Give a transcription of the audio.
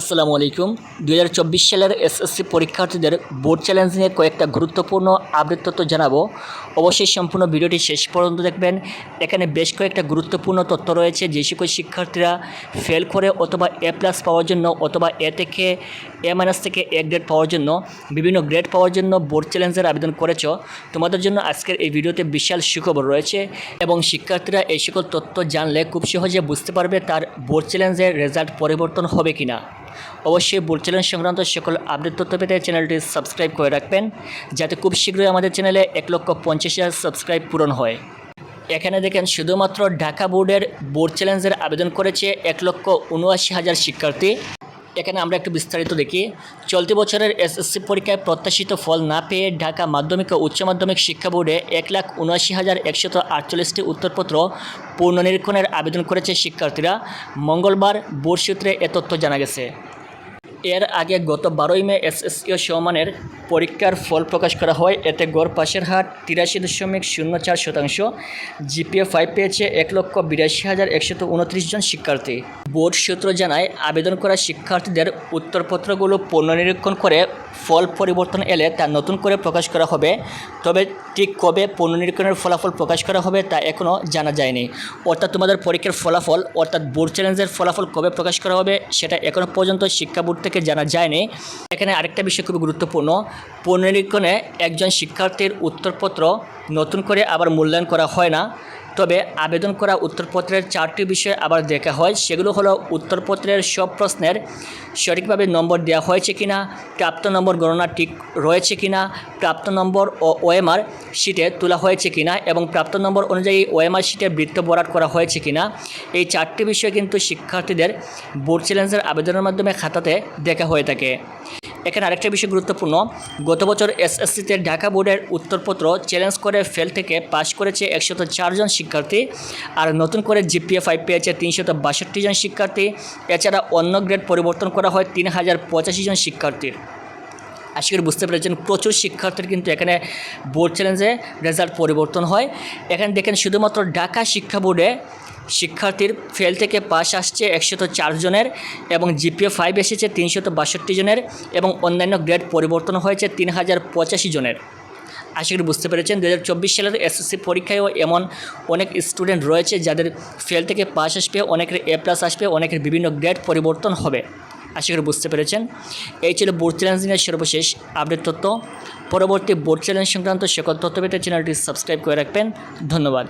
আসসালামু আলাইকুম। দু হাজার চব্বিশ সালের এসএসসি পরীক্ষার্থীদের বোর্ড চ্যালেঞ্জ নিয়ে কয়েকটা গুরুত্বপূর্ণ আপডেট তথ্য জানাব। অবশ্যই সম্পূর্ণ ভিডিওটি শেষ পর্যন্ত দেখবেন। এখানে বেশ কয়েকটা গুরুত্বপূর্ণ তথ্য রয়েছে। যে সকল শিক্ষার্থীরা ফেল করে অথবা এ প্লাস পাওয়ার জন্য অথবা এ থেকে এ মাইনাস থেকে এ গ্রেড পাওয়ার জন্য বিভিন্ন গ্রেড পাওয়ার জন্য বোর্ড চ্যালেঞ্জের আবেদন করেছ। তোমাদের জন্য আজকের এই ভিডিওতে বিশাল সুখবর রয়েছে এবং শিক্ষার্থীরা এই সকল তথ্য জানলে খুব সহজে বুঝতে পারবে তার বোর্ড চ্যালেঞ্জের রেজাল্ট পরিবর্তন হবে কিনা। অবশ্যই বোর্ড চ্যালেঞ্জ সংক্রান্ত সকল আপডেট তথ্য পেতে চ্যানেলটি সাবস্ক্রাইব করে রাখবেন, যাতে খুব শীঘ্রই আমাদের চ্যানেলে এক লক্ষ পঞ্চাশ হাজার সাবস্ক্রাইব পূরণ হয়। এখানে দেখেন, শুধুমাত্র ঢাকা বোর্ডের বোর্ড চ্যালেঞ্জের আবেদন করেছে এক লক্ষ উনআশি হাজার শিক্ষার্থী। এখানে আমরা একটু বিস্তারিত দেখি। চলতি বছরের এসএসসি পরীক্ষায় প্রত্যাশিত ফল না পেয়ে ঢাকা মাধ্যমিক ও উচ্চ মাধ্যমিক শিক্ষা বোর্ডে এক লাখ উনআশি হাজার একশত আটচল্লিশটি উত্তরপত্র পুনর্নিরীক্ষণের আবেদন করেছে শিক্ষার্থীরা। মঙ্গলবার বোর্ড সূত্রে এ তথ্য জানা গেছে। এর আগে গত বারোই মে এসএসসিও সমানের পরীক্ষার ফল প্রকাশ করা হয়। এতে গড় পাশের হার তিরাশি দশমিক শূন্য চার শতাংশ। জিপিএ ফাইভ পেয়েছে এক লক্ষ বিরাশি হাজার একশত উনত্রিশ জন শিক্ষার্থী। বোর্ড সূত্র জানায়, আবেদন করা শিক্ষার্থীদের উত্তরপত্রগুলো পুনর্নিরীক্ষণ করে ফল পরিবর্তন এলে তা নতুন করে প্রকাশ করা হবে। তবে ঠিক কবে পুনর্নিরীক্ষণের ফলাফল প্রকাশ করা হবে তা এখনও জানা যায়নি। অর্থাৎ তোমাদের পরীক্ষার ফলাফল, অর্থাৎ বোর্ড চ্যালেঞ্জের ফলাফল কবে প্রকাশ করা হবে সেটা এখনও পর্যন্ত শিক্ষা বোর্ড থেকে জানা যায়নি। এখানে আরেকটা বিষয় খুবই গুরুত্বপূর্ণ। পুনর্নিরীক্ষণে একজন শিক্ষার্থীর উত্তরপত্র নতুন করে আবার মূল্যায়ন করা হয় না। তবে আবেদন করা উত্তরপত্রের চারটি বিষয় আবার দেখা হয়, সেগুলো হলো উত্তরপত্রের সব প্রশ্নের সঠিকভাবে নম্বর দেওয়া হয়েছে কিনা, প্রাপ্ত নম্বর গণনা ঠিক রয়েছে কিনা, প্রাপ্ত নম্বর ও ওএমআর শিটে তোলা হয়েছে কিনা এবং প্রাপ্ত নম্বর অনুযায়ী ওএমআর শিটে বৃত্ত বরাট করা হয়েছে কিনা। এই চারটি বিষয় কিন্তু শিক্ষার্থীদের বোর্ড চ্যালেঞ্জের আবেদনের মাধ্যমে খাতাতে দেখা হয়ে থাকে। এখানে আরেকটা বিষয় গুরুত্বপূর্ণ। গত বছর এসএসসিতে ঢাকা বোর্ডের উত্তরপত্র চ্যালেঞ্জ করে ফেল থেকে পাশ করেছে একশত চারজন শিক্ষার্থী আর নতুন করে জিপিএ ফাইভ পেয়েছে তিনশত বাষট্টি জন শিক্ষার্থী। এছাড়া অন্য গ্রেড পরিবর্তন করা হয় তিন হাজার পঁচাশি জন শিক্ষার্থীর। আশা করি বুঝতে পেরেছেন, প্রচুর শিক্ষার্থীর কিন্তু এখানে বোর্ড চ্যালেঞ্জে রেজাল্ট পরিবর্তন হয়। এখানে দেখেন শুধুমাত্র ঢাকা শিক্ষা বোর্ডে শিক্ষার্থীর ফেল থেকে পাস আসছে একশত চার জনের এবং জিপিএ ফাইভ এসেছে তিনশত বাষট্টি জনের এবং অন্যান্য গ্রেড পরিবর্তন হয়েছে তিন হাজার পঁচাশি জনের। আশা করি বুঝতে পেরেছেন দু হাজার চব্বিশ সালের এসএসসি পরীক্ষায়ও এমন অনেক স্টুডেন্ট রয়েছে যাদের ফেল থেকে পাস আসবে, অনেকের এ প্লাস আসবে, অনেকের বিভিন্ন গ্রেড পরিবর্তন হবে। আশা করি বুঝতে পেরেছেন। এই ছিল বোর্ড চ্যালেঞ্জ নিয়ে সর্বশেষ আপডেট তথ্য। পরবর্তী বোর্ড চ্যালেঞ্জ সংক্রান্ত সকল তথ্য পেতে চ্যানেলটি সাবস্ক্রাইব করে রাখবেন। ধন্যবাদ।